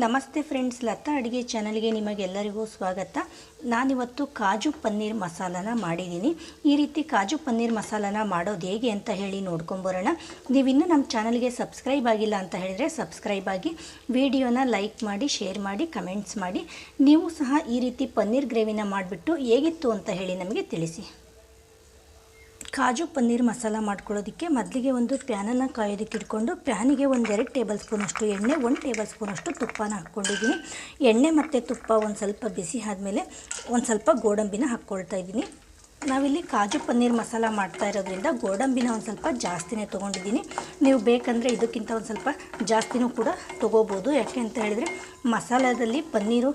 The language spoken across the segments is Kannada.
ನಮಸ್ತೆ ಫ್ರೆಂಡ್ಸ್, ಲತಾ ಅಡುಗೆ ಚಾನಲ್ಗೆ ನಿಮಗೆಲ್ಲರಿಗೂ ಸ್ವಾಗತ. ನಾನಿವತ್ತು ಕಾಜು ಪನ್ನೀರ್ ಮಸಾಲನ ಮಾಡಿದ್ದೀನಿ. ಈ ರೀತಿ ಕಾಜು ಪನ್ನೀರ್ ಮಸಾಲನ ಮಾಡೋದು ಹೇಗೆ ಅಂತ ಹೇಳಿ ನೋಡ್ಕೊಂಬರೋಣ. ನೀವಿನ್ನೂ ನಮ್ಮ ಚಾನಲ್ಗೆ ಸಬ್ಸ್ಕ್ರೈಬ್ ಆಗಿಲ್ಲ ಅಂತ ಹೇಳಿದರೆ ಸಬ್ಸ್ಕ್ರೈಬ್ ಆಗಿ, ವಿಡಿಯೋನ ಲೈಕ್ ಮಾಡಿ, ಶೇರ್ ಮಾಡಿ, ಕಮೆಂಟ್ಸ್ ಮಾಡಿ. ನೀವು ಸಹ ಈ ರೀತಿ ಪನ್ನೀರ್ ಗ್ರೇವಿನ ಮಾಡಿಬಿಟ್ಟು ಹೇಗಿತ್ತು ಅಂತ ಹೇಳಿ ನಮಗೆ ತಿಳಿಸಿ. ಕಾಜು ಪನ್ನೀರ್ ಮಸಾಲ ಮಾಡ್ಕೊಳ್ಳೋದಕ್ಕೆ ಮೊದಲಿಗೆ ಒಂದು ಪ್ಯಾನನ್ನು ಕಾಯೋದಕ್ಕೆ ಇಟ್ಕೊಂಡು ಪ್ಯಾನಿಗೆ ಒಂದೆರಡು ಟೇಬಲ್ ಸ್ಪೂನಷ್ಟು ಎಣ್ಣೆ, ಒಂದು ಟೇಬಲ್ ಸ್ಪೂನಷ್ಟು ತುಪ್ಪನ ಹಾಕ್ಕೊಂಡಿದ್ದೀನಿ. ಎಣ್ಣೆ ಮತ್ತು ತುಪ್ಪ ಒಂದು ಸ್ವಲ್ಪ ಬಿಸಿ ಆದಮೇಲೆ ಒಂದು ಸ್ವಲ್ಪ ಗೋಡಂಬಿನ ಹಾಕ್ಕೊಳ್ತಾ ಇದ್ದೀನಿ. ನಾವಿಲ್ಲಿ ಕಾಜು ಪನ್ನೀರ್ ಮಸಾಲ ಮಾಡ್ತಾ ಇರೋದ್ರಿಂದ ಗೋಡಂಬಿನ ಒಂದು ಸ್ವಲ್ಪ ಜಾಸ್ತಿನೇ ತೊಗೊಂಡಿದ್ದೀನಿ. ನೀವು ಬೇಕಂದರೆ ಇದಕ್ಕಿಂತ ಒಂದು ಸ್ವಲ್ಪ ಜಾಸ್ತಿನೂ ಕೂಡ ತೊಗೋಬೋದು. ಯಾಕೆ ಅಂತ ಹೇಳಿದರೆ ಮಸಾಲದಲ್ಲಿ ಪನ್ನೀರು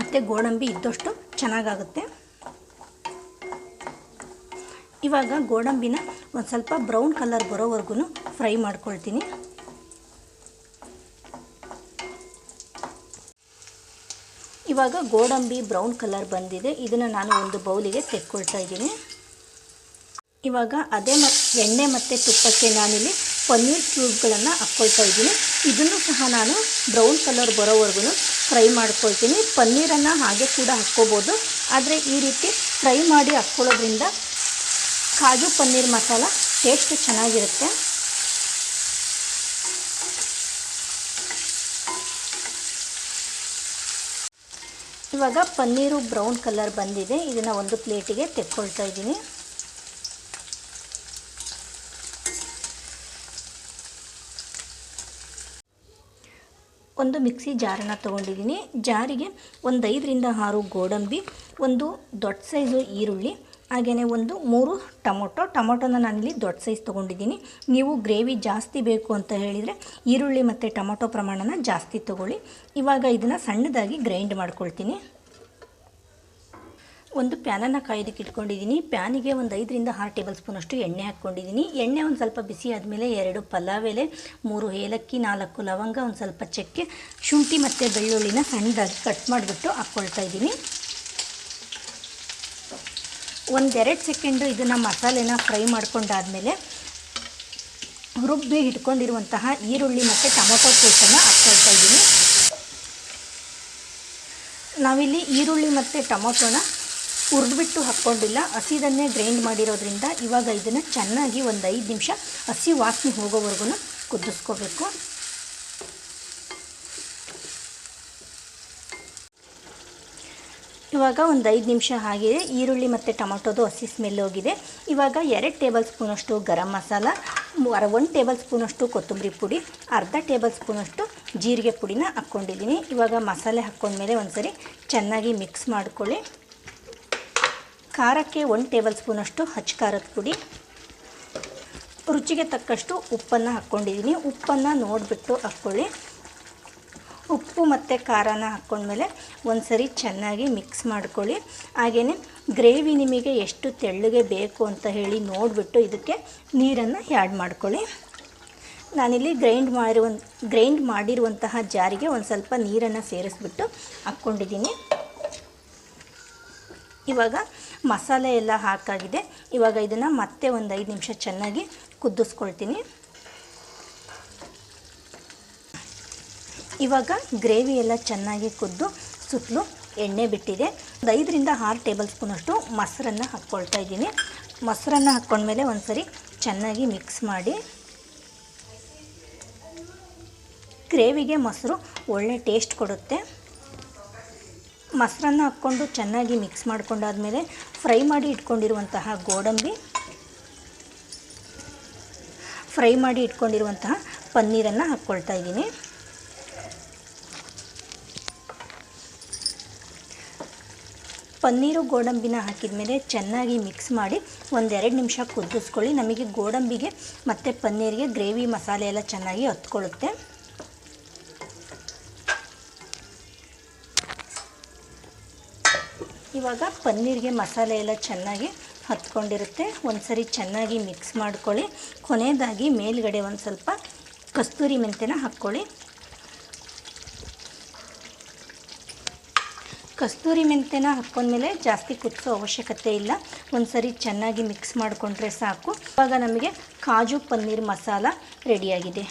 ಮತ್ತು ಗೋಡಂಬಿ ಇದ್ದಷ್ಟು ಚೆನ್ನಾಗಾಗುತ್ತೆ. ಇವಾಗ ಗೋಡಂಬಿನ ಒಂದು ಸ್ವಲ್ಪ ಬ್ರೌನ್ ಕಲರ್ ಬರೋವರೆಗೂ ಫ್ರೈ ಮಾಡ್ಕೊಳ್ತೀನಿ. ಇವಾಗ ಗೋಡಂಬಿ ಬ್ರೌನ್ ಕಲರ್ ಬಂದಿದೆ. ಇದನ್ನು ನಾನು ಒಂದು ಬೌಲಿಗೆ ತೆಕ್ಕೊಳ್ತಾ ಇದ್ದೀನಿ. ಇವಾಗ ಅದೇ ಮ, ಎಣ್ಣೆ ಮತ್ತು ತುಪ್ಪಕ್ಕೆ ನಾನಿಲ್ಲಿ ಪನ್ನೀರ್ ಕ್ಯೂಬ್ಗಳನ್ನು ಹಾಕ್ಕೊಳ್ತಾ ಇದ್ದೀನಿ. ಇದನ್ನು ಸಹ ನಾನು ಬ್ರೌನ್ ಕಲರ್ ಬರೋವರೆಗೂ ಫ್ರೈ ಮಾಡ್ಕೊಳ್ತೀನಿ. ಪನ್ನೀರನ್ನು ಹಾಗೆ ಕೂಡ ಹಾಕ್ಕೋಬೋದು. ಆದರೆ ಈ ರೀತಿ ಫ್ರೈ ಮಾಡಿ ಹಾಕ್ಕೊಳ್ಳೋದ್ರಿಂದ ಕಾಜು ಪನ್ನೀರ್ ಮಸಾಲ ಟೇಸ್ಟ್ ಚೆನ್ನಾಗಿರುತ್ತೆ. ಇವಾಗ ಪನ್ನೀರು ಬ್ರೌನ್ ಕಲರ್ ಬಂದಿದೆ. ಇದನ್ನು ಒಂದು ಪ್ಲೇಟಿಗೆ ತೆಕ್ಕೊಳ್ತಾ ಇದ್ದೀನಿ. ಒಂದು ಮಿಕ್ಸಿ ಜಾರನ್ನು ತೊಗೊಂಡಿದ್ದೀನಿ. ಜಾರಿಗೆ ಒಂದು ಐದರಿಂದ ಆರು ಗೋಡಂಬಿ, ಒಂದು ದೊಡ್ಡ ಸೈಜು ಈರುಳ್ಳಿ ಹಾಗೆಯೇ ಒಂದು ಮೂರು ಟೊಮೊಟೊ. ಟೊಮೊಟೊನ ನಾನಿಲ್ಲಿ ದೊಡ್ಡ ಸೈಜ್ ತೊಗೊಂಡಿದ್ದೀನಿ. ನೀವು ಗ್ರೇವಿ ಜಾಸ್ತಿ ಬೇಕು ಅಂತ ಹೇಳಿದರೆ ಈರುಳ್ಳಿ ಮತ್ತು ಟೊಮೊಟೊ ಪ್ರಮಾಣನ ಜಾಸ್ತಿ ತೊಗೊಳ್ಳಿ. ಇವಾಗ ಇದನ್ನು ಸಣ್ಣದಾಗಿ ಗ್ರೈಂಡ್ ಮಾಡ್ಕೊಳ್ತೀನಿ. ಒಂದು ಪ್ಯಾನನ್ನು ಕಾಯೋದಕ್ಕೆ ಇಟ್ಕೊಂಡಿದ್ದೀನಿ. ಪ್ಯಾನಿಗೆ ಒಂದು ಐದರಿಂದ ಆರು ಟೇಬಲ್ ಸ್ಪೂನಷ್ಟು ಎಣ್ಣೆ ಹಾಕ್ಕೊಂಡಿದ್ದೀನಿ. ಎಣ್ಣೆ ಒಂದು ಸ್ವಲ್ಪ ಬಿಸಿ ಆದಮೇಲೆ ಎರಡು ಪಲಾವ್ ಎಲೆ ಮೂರು ಏಲಕ್ಕಿ, ನಾಲ್ಕು ಲವಂಗ, ಒಂದು ಸ್ವಲ್ಪ ಚಕ್ಕೆ, ಶುಂಠಿ ಮತ್ತು ಬೆಳ್ಳುಳ್ಳಿನ ಸಣ್ಣದಾಗಿ ಕಟ್ ಮಾಡಿಬಿಟ್ಟು ಹಾಕ್ಕೊಳ್ತಾ ಇದ್ದೀನಿ. ಒಂದೆರಡು ಸೆಕೆಂಡು ಇದನ್ನು ಮಸಾಲೆನ ಫ್ರೈ ಮಾಡ್ಕೊಂಡಾದಮೇಲೆ ರುಬ್ಬಿ ಇಟ್ಕೊಂಡಿರುವಂತಹ ಈರುಳ್ಳಿ ಮತ್ತು ಟೊಮೊಟೊ ಪೇಸ್ಟನ್ನು ಹಾಕ್ಕೊಳ್ತಾ ಇದ್ದೀನಿ. ನಾವಿಲ್ಲಿ ಈರುಳ್ಳಿ ಮತ್ತು ಟೊಮೊಟೊನ ಹುರಿದ್ಬಿಟ್ಟು ಹಾಕ್ಕೊಂಡಿಲ್ಲ. ಹಸಿದನ್ನೇ ಗ್ರೈಂಡ್ ಮಾಡಿರೋದ್ರಿಂದ ಇವಾಗ ಇದನ್ನು ಚೆನ್ನಾಗಿ ಒಂದು ಐದು ನಿಮಿಷ ಹಸಿ ವಾಸನೆ ಹೋಗೋವರೆಗೂ ಕುದಿಸ್ಕೋಬೇಕು. ಇವಾಗ ಒಂದು ಐದು ನಿಮಿಷ ಆಗಿದೆ ಈರುಳ್ಳಿ ಮತ್ತು ಟೊಮೊಟೊದು ಹಸಿ ಸ್ಮೆಲ್ ಹೋಗಿದೆ. ಇವಾಗ ಎರಡು ಟೇಬಲ್ ಸ್ಪೂನಷ್ಟು ಗರಂ ಮಸಾಲ ಒಂದು ಟೇಬಲ್ ಸ್ಪೂನಷ್ಟು ಕೊತ್ತಂಬರಿ ಪುಡಿ, ಅರ್ಧ ಟೇಬಲ್ ಸ್ಪೂನಷ್ಟು ಜೀರಿಗೆ ಪುಡಿನ ಹಾಕ್ಕೊಂಡಿದ್ದೀನಿ. ಇವಾಗ ಮಸಾಲೆ ಹಾಕ್ಕೊಂಡ್ಮೇಲೆ ಒಂದು ಸರಿ ಚೆನ್ನಾಗಿ ಮಿಕ್ಸ್ ಮಾಡ್ಕೊಳ್ಳಿ. ಖಾರಕ್ಕೆ ಒಂದು ಟೇಬಲ್ ಸ್ಪೂನಷ್ಟು ಹಚ್ಚ ಖಾರದ ಪುಡಿ. ರುಚಿಗೆ ತಕ್ಕಷ್ಟು ಉಪ್ಪನ್ನು ಹಾಕ್ಕೊಂಡಿದ್ದೀನಿ. ಉಪ್ಪನ್ನು ನೋಡಿಬಿಟ್ಟು ಹಾಕ್ಕೊಳ್ಳಿ. ಉಪ್ಪು ಮತ್ತು ಖಾರನ ಹಾಕ್ಕೊಂಡ್ಮೇಲೆ ಒಂದು ಸರಿ ಚೆನ್ನಾಗಿ ಮಿಕ್ಸ್ ಮಾಡ್ಕೊಳ್ಳಿ. ಹಾಗೆಯೇ ಗ್ರೇವಿ ನಿಮಗೆ ಎಷ್ಟು ತೆಳ್ಳಗೆ ಬೇಕು ಅಂತ ಹೇಳಿ ನೋಡಿಬಿಟ್ಟು ಇದಕ್ಕೆ ನೀರನ್ನು ಆ್ಯಡ್ ಮಾಡ್ಕೊಳ್ಳಿ. ನಾನಿಲ್ಲಿ ಗ್ರೈಂಡ್ ಮಾಡಿರುವ ಗ್ರೈಂಡ್ ಮಾಡಿರುವಂತಹ ಜಾರಿಗೆ ಒಂದು ಸ್ವಲ್ಪ ನೀರನ್ನು ಸೇರಿಸ್ಬಿಟ್ಟು ಹಾಕ್ಕೊಂಡಿದ್ದೀನಿ. ಇವಾಗ ಮಸಾಲೆ ಎಲ್ಲ ಹಾಕಾಗಿದೆ. ಇವಾಗ ಇದನ್ನು ಮತ್ತೆ ಒಂದು ಐದು ನಿಮಿಷ ಚೆನ್ನಾಗಿ ಕುದಿಸ್ಕೊಳ್ತೀನಿ. ಇವಾಗ ಗ್ರೇವಿ ಎಲ್ಲ ಚೆನ್ನಾಗಿ ಕುದ್ದು ಸುತ್ತಲೂ ಎಣ್ಣೆ ಬಿಟ್ಟಿದೆ. ಒಂದು ಐದರಿಂದ ಆರು ಟೇಬಲ್ ಸ್ಪೂನಷ್ಟು ಮೊಸರನ್ನು ಹಾಕ್ಕೊಳ್ತಾ ಇದ್ದೀನಿ. ಮೊಸರನ್ನು ಹಾಕ್ಕೊಂಡ್ಮೇಲೆ ಒಂದು ಸರಿ ಚೆನ್ನಾಗಿ ಮಿಕ್ಸ್ ಮಾಡಿ. ಗ್ರೇವಿಗೆ ಮೊಸರು ಒಳ್ಳೆ ಟೇಸ್ಟ್ ಕೊಡುತ್ತೆ. ಮೊಸರನ್ನು ಹಾಕ್ಕೊಂಡು ಚೆನ್ನಾಗಿ ಮಿಕ್ಸ್ ಮಾಡ್ಕೊಂಡಾದ್ಮೇಲೆ ಫ್ರೈ ಮಾಡಿ ಇಟ್ಕೊಂಡಿರುವಂತಹ ಗೋಡಂಬಿ. ಫ್ರೈ ಮಾಡಿ ಇಟ್ಕೊಂಡಿರುವಂತಹ ಪನ್ನೀರನ್ನು ಹಾಕ್ಕೊಳ್ತಾ ಇದ್ದೀನಿ. ಪನ್ನೀರು ಗೋಡಂಬಿನ ಹಾಕಿದ ಮೇಲೆ ಚೆನ್ನಾಗಿ ಮಿಕ್ಸ್ ಮಾಡಿ ಒಂದೆರಡು ನಿಮಿಷ ಕುದಿಸ್ಕೊಳ್ಳಿ. ನಮಗೆ ಗೋಡಂಬಿಗೆ ಮತ್ತು ಪನ್ನೀರಿಗೆ ಗ್ರೇವಿ ಮಸಾಲೆ ಎಲ್ಲ ಚೆನ್ನಾಗಿ ಹೊತ್ಕೊಳ್ಳುತ್ತೆ. ಇವಾಗ ಪನ್ನೀರಿಗೆ ಮಸಾಲೆ ಎಲ್ಲ ಚೆನ್ನಾಗಿ ಹತ್ಕೊಂಡಿರುತ್ತೆ. ಒಂದು ಸರಿ ಚೆನ್ನಾಗಿ ಮಿಕ್ಸ್ ಮಾಡ್ಕೊಳ್ಳಿ. ಕೊನೆಯದಾಗಿ ಮೇಲ್ಗಡೆ ಒಂದು ಸ್ವಲ್ಪ ಕಸ್ತೂರಿ ಮೆಂತ್ಯನ ಹಾಕ್ಕೊಳ್ಳಿ. ಕಸ್ತೂರಿ ಮೆಂತ್ಯನ ಹಾಕ್ಕೊಂಡ್ಮೇಲೆ ಜಾಸ್ತಿ ಕುದಿಸೋ ಅವಶ್ಯಕತೆ ಇಲ್ಲ. ಒಂದು ಸರಿ ಚೆನ್ನಾಗಿ ಮಿಕ್ಸ್ ಮಾಡಿಕೊಂಡ್ರೆ ಸಾಕು. ಇವಾಗ ನಮಗೆ ಕಾಜು ಪನ್ನೀರ್ ಮಸಾಲ ರೆಡಿಯಾಗಿದೆ